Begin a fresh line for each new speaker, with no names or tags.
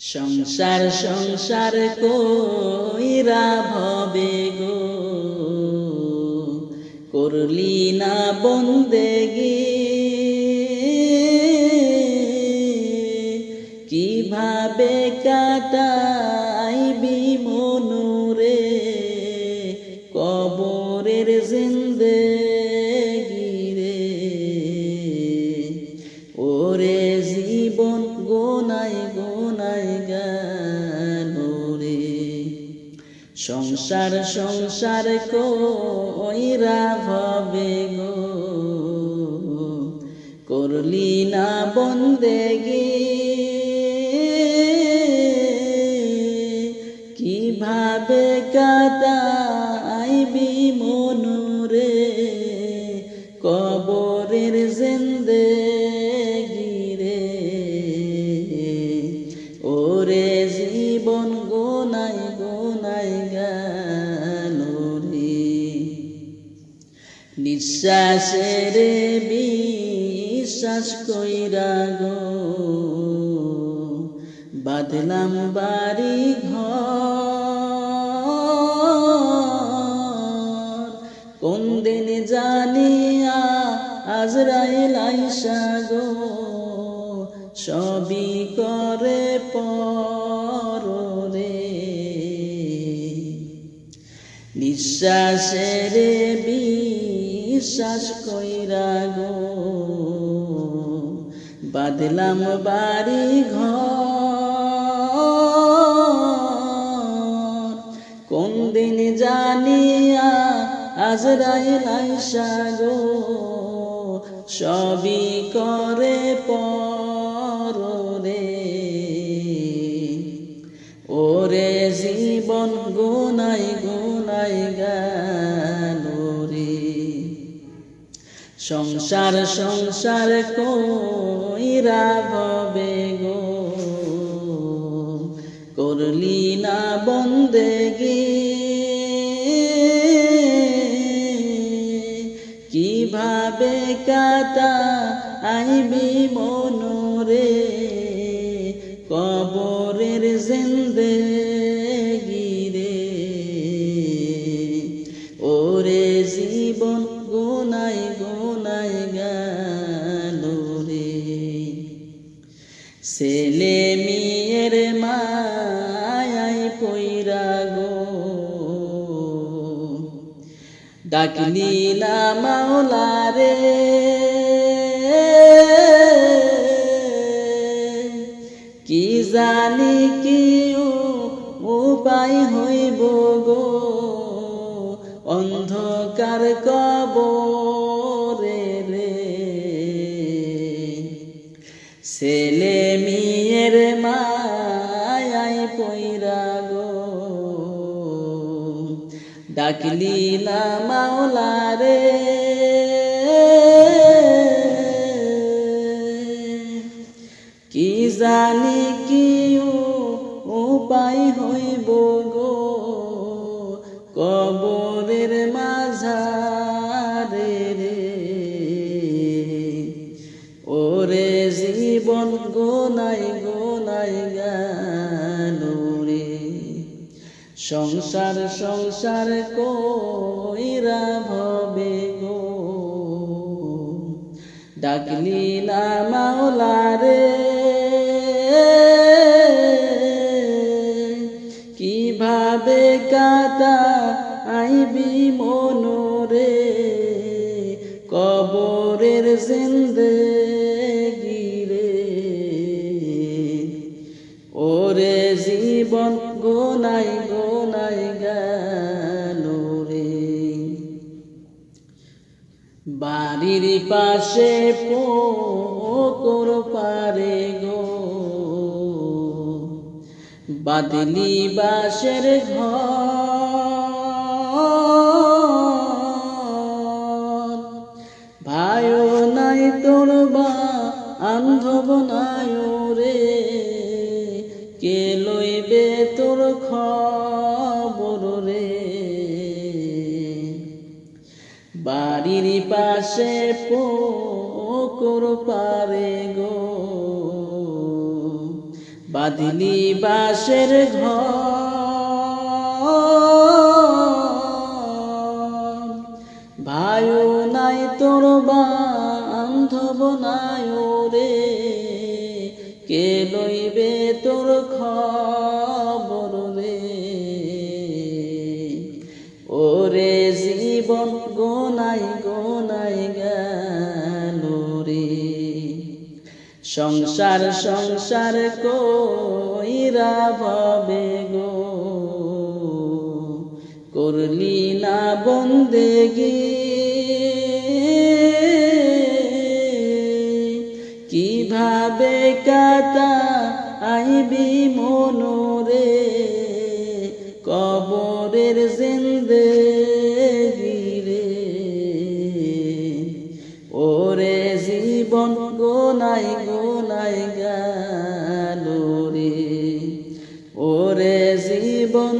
সংসার সংসার কইরা ভবে গো। করলি না বন্দেগি কীভাবে কাটাইবি সংসার সংসার কইরা ভাবে গো। করলি না বন্দেগি নিঃশ্বাসের বিশ্বাস কইরা গো। বাঁধলাম বাড়ি ঘর কোন দিন জানিয়া আজরাইল আইসা গো। সবই করে পর নিঃশ্বাসের বিশ্বাস কইরা গো। বাদলাম বাড়ি ঘর কোন দিন জানিয়া আজরাইল লাইসা গো। সবই করে পর। সংসার সংসার কইরা ভবে গো। করলি না বন্দেগি। কীভাবে কাটা আইবি মনোরে? কবরের জিন্দেগি ছেলে মেয়ের মায়াই পইরা গো। ডাকলি না মাওলা রে কি জানি কি উপায় হইব গো। অন্ধকার কবরে পইরা গো ডাকলি না মাওলা রে কি জানি কি উপায় হইব গো কবরের মাঝারে ওরে জীবন সংসার সংসার কইরা ভবে গো। ডাকলি না মাওলা রে কীভাবে কাটা আইবি মনোরে? কবরের জিন্দেগি রে ওরে জীবন গোনাই গোনাই পাশে পোকর পারে গো। বাদলি বাসের ঘর। বাড়ির পাশে পোকর পারে গো। বাঁধিলি বাসের ঘর। ভায়ু নাই তোর বান্ধব নাই রে কে লইবে তোর খবর গোনাই গেল রে। সংসার সংসার কইরা ভাবে গো। করলি না বন্দেগি। কীভাবে কাতা আইবি মনোরে? কবরের জিন্দে গোনাই গেল রে ওরে জীবন